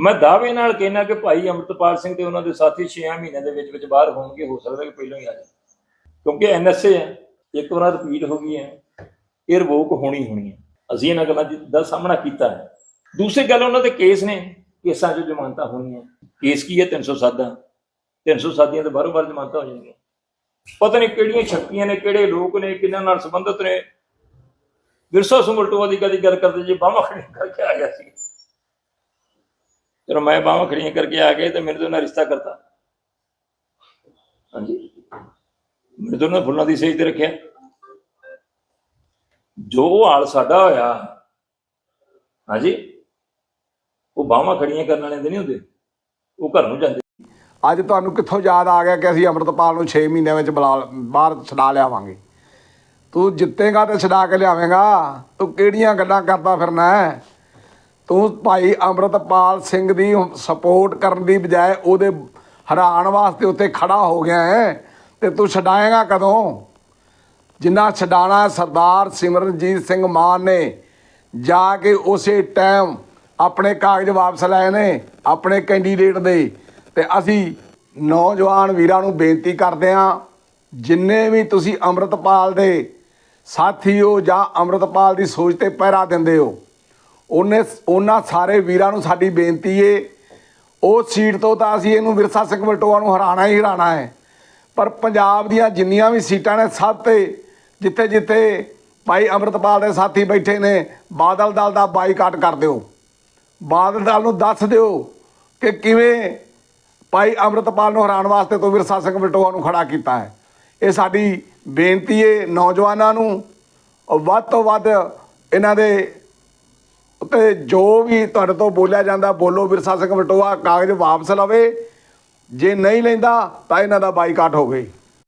ਮੈਂ ਦਾਅਵੇ ਨਾਲ ਕਹਿਣਾ ਕਿ ਭਾਈ ਅਮਰਤਪਾਲ ਸਿੰਘ ਤੇ ਉਹਨਾਂ ਦੇ ਸਾਥੀ 6 ਮਹੀਨਿਆਂ ਦੇ ਵਿੱਚ ਵਿੱਚ ਬਾਹਰ ਹੋਣਗੇ, ਹੋ ਸਕਦਾ ਕਿ ਪਹਿਲਾਂ ਹੀ ਆ ਜਾਣ। ਕਿਉਂਕਿ ਐਨਐਸਏ ਹੈ ਇੱਕ ਵਾਰ ਰਿਪੀਟ ਹੋ ਗਈ ਹੈ, ਇਹ ਰਿਵੋਕ ਹੋਣੀ ਹੋਣੀ ਹੈ। ਅਸੀਂ ਇਹਨਾਂ ਗੱਲਾਂ ਦੀ- ਦਾ ਸਾਹਮਣਾ ਕੀਤਾ ਹੈ। ਦੂਸਰੀ ਗੱਲ ਉਹਨਾਂ ਦੇ ਕੇਸ ਨੇ, ਕੇਸਾਂ 'ਚ ਜ਼ਮਾਨਤਾਂ ਹੋਣੀਆਂ। ਕੇਸ ਕੀ ਹੈ? 307 ਦਾ। 307 ਦੀਆਂ 'ਤੇ ਬਾਰੋ ਬਾਰ ਜ਼ਮਾਨਤਾਂ ਹੋ ਜਾਣਗੀਆਂ। ਪਤਾ ਨਹੀਂ ਕਿਹੜੀਆਂ ਸ਼ਕਤੀਆਂ ਨੇ, ਕਿਹੜੇ ਲੋਕ ਨੇ, ਕਿਹਨਾਂ ਨਾਲ ਸੰਬੰਧਿਤ ਨੇ। ਵਿਰਸਾ ਸੁਮਲਟੋਆ ਦੀ ਕਦੀ ਗੱਲ ਕਰਦੇ, ਜੇ ਬਾਹਾਂ ਖੜੀਆਂ ਕਰਕੇ ਆ ਗਿਆ ਸੀ। ਜਦੋਂ ਮੈਂ ਬਾਹਾਂ ਖੜੀਆਂ ਕਰਕੇ ਆ ਗਏ ਤੇ ਮੇਰੇ ਤੋਂ ਉਹਨਾਂ ਰਿਸ਼ਤਾ ਕਰਤਾ। ਹਾਂਜੀ। ਮੇਰੇ ਤੋਂ ਉਹਨਾਂ ਫੁੱਲਾਂ ਦੀ ਸੇਜ ਤੇ ਰੱਖਿਆ। ਜੋ ਹਾਲ ਸਾਡਾ ਹੋਇਆ, ਹਾਂਜੀ, ਉਹ ਬਾਹਾਂ ਖੜੀਆਂ ਕਰਨ ਵਾਲੇ ਦੇ ਨਹੀਂ ਹੁੰਦੇ। ਉਹ ਘਰ ਨੂੰ ਜਾਂਦੇ। ਅੱਜ ਤੁਹਾਨੂੰ ਕਿੱਥੋਂ ਯਾਦ ਆ ਗਿਆ ਕਿ ਅਸੀਂ ਅੰਮ੍ਰਿਤਪਾਲ ਨੂੰ 6 ਮਹੀਨਿਆਂ ਵਿੱਚ ਬੁਲਾ ਬਾਹਰ ਛਡਾ ਲਿਆਵਾਂਗੇ? ਤੂੰ ਜਿੱਤੇਗਾ ਤੇ ਛਡਾ ਕੇ ਲਿਆਵੇਂਗਾ। ਤੂੰ ਕਿਹੜੀਆਂ ਗੱਲਾਂ ਕਰਦਾ ਫਿਰਨਾ ਹੈ? ਤੂੰ ਭਾਈ ਅੰਮ੍ਰਿਤਪਾਲ ਸਿੰਘ ਦੀ ਸਪੋਰਟ ਕਰਨ ਦੀ ਬਜਾਏ ਉਹਦੇ ਹਰਾਉਣ ਵਾਸਤੇ ਉੱਤੇ ਖੜਾ ਹੋ ਗਿਆ ਹੈ, ਤੇ ਤੂੰ ਛਡਾਏਗਾ ਕਦੋਂ? ਜਿੰਨਾ ਛਡਾਣਾ ਸਰਦਾਰ ਸਿਮਰਨਜੀਤ ਸਿੰਘ ਮਾਨ ਨੇ, ਜਾ ਕੇ ਉਸੇ ਟਾਈਮ ਆਪਣੇ ਕਾਗਜ਼ ਵਾਪਸ ਲਏ ਨੇ, ਆਪਣੇ ਕੈਂਡੀਡੇਟ ਦੇ। ਤੇ ਅਸੀਂ ਨੌਜਵਾਨ ਵੀਰਾਂ ਨੂੰ ਬੇਨਤੀ ਕਰਦੇ ਹਾਂ ਜਿੰਨੇ ਵੀ ਤੁਸੀਂ ਅੰਮ੍ਰਿਤਪਾਲ ਦੇ ਸਾਥੀ ਹੋ ਜਾਂ ਅੰਮ੍ਰਿਤਪਾਲ ਦੀ ਸੋਚ ਤੇ ਪਹਿਰਾ ਦਿੰਦੇ ਹੋ ਉਹਨੇ ਉਹਨਾਂ ਸਾਰੇ ਵੀਰਾਂ ਨੂੰ ਸਾਡੀ ਬੇਨਤੀ ਏ। ਉਹ ਸੀਟ ਤੋਂ ਤਾਂ ਅਸੀਂ ਇਹਨੂੰ ਵਿਰਸਾ ਸਿੰਘ ਬਲਟੋਆ ਨੂੰ ਹਰਾਣਾ ਹੀ ਹਰਾਣਾ ਹੈ। ਪਰ ਪੰਜਾਬ ਦੀਆਂ ਜਿੰਨੀਆਂ ਵੀ ਸੀਟਾਂ ਨੇ ਸਭ ਤੇ ਜਿੱਥੇ ਜਿੱਥੇ ਭਾਈ ਅੰਮ੍ਰਿਤਪਾਲ ਦੇ ਸਾਥੀ ਬੈਠੇ ਨੇ, ਬਾਦਲ ਦਲ ਦਾ ਬਾਈਕਾਟ ਕਰ ਦਿਓ। ਬਾਦਲ ਦਲ ਨੂੰ ਦੱਸ ਦਿਓ ਕਿ ਕਿਵੇਂ ਭਾਈ ਅੰਮ੍ਰਿਤਪਾਲ ਨੂੰ ਹਰਾਉਣ ਵਾਸਤੇ ਤੋਂ ਵਿਰਸਾ ਸਿੰਘ ਬਲਟੋਆ ਨੂੰ ਖੜਾ ਕੀਤਾ ਹੈ। ਇਹ ਸਾਡੀ ਬੇਨਤੀ ਹੈ ਨੌਜਵਾਨਾਂ ਨੂੰ। ਵੱਧ ਤੋਂ ਵੱਧ ਇਹਨਾਂ ਦੇ ਉੱਤੇ ਜੋ ਵੀ ਤੁਹਾਡੇ ਤੋਂ ਬੋਲਿਆ ਜਾਂਦਾ, ਬੋਲੋ ਵਿਰਸਾ ਸਿੰਘ ਬਲਟੋਆ ਕਾਗਜ਼ ਵਾਪਸ ਲਵੇ। ਜੇ ਨਹੀਂ ਲੈਂਦਾ, ਤਾਂ ਇਹਨਾਂ ਦਾ ਬਾਈਕਾਟ ਹੋਵੇ